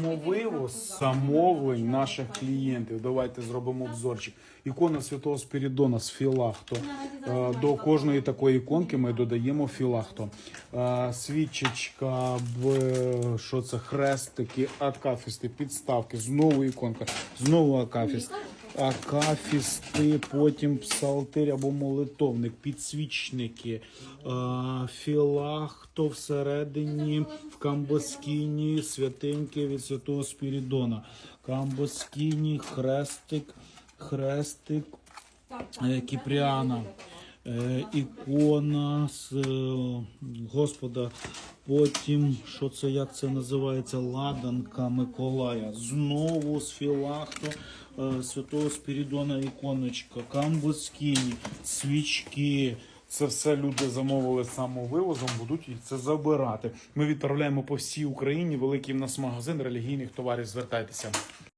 Самовивоз замовлень наших клієнтів. Давайте зробимо обзорчик. Ікона Святого Спірідона з філахто. Е, До кожної такої іконки ми додаємо філахто. Е, Свічечка, що це хрестики, акафісти, підставки, знову іконка, знову акафіст. Акафісти, потім псалтир або молитовник, підсвічники, е, філахто всередині, в камбоскіні, святинки від святого Спірідона. Камбоскіні, хрестик, хрестик, е, Кіпріана, ікона з е, Господа. Потім, що це, як це називається, ладанка Миколая. Знову з філахто е, святого Спірідона іконочка, камбоскіні, свічки. Це все люди замовили самовивозом, будуть це забирати. Ми відправляємо по всій Україні. Великий в нас магазин релігійних товарів. Звертайтеся.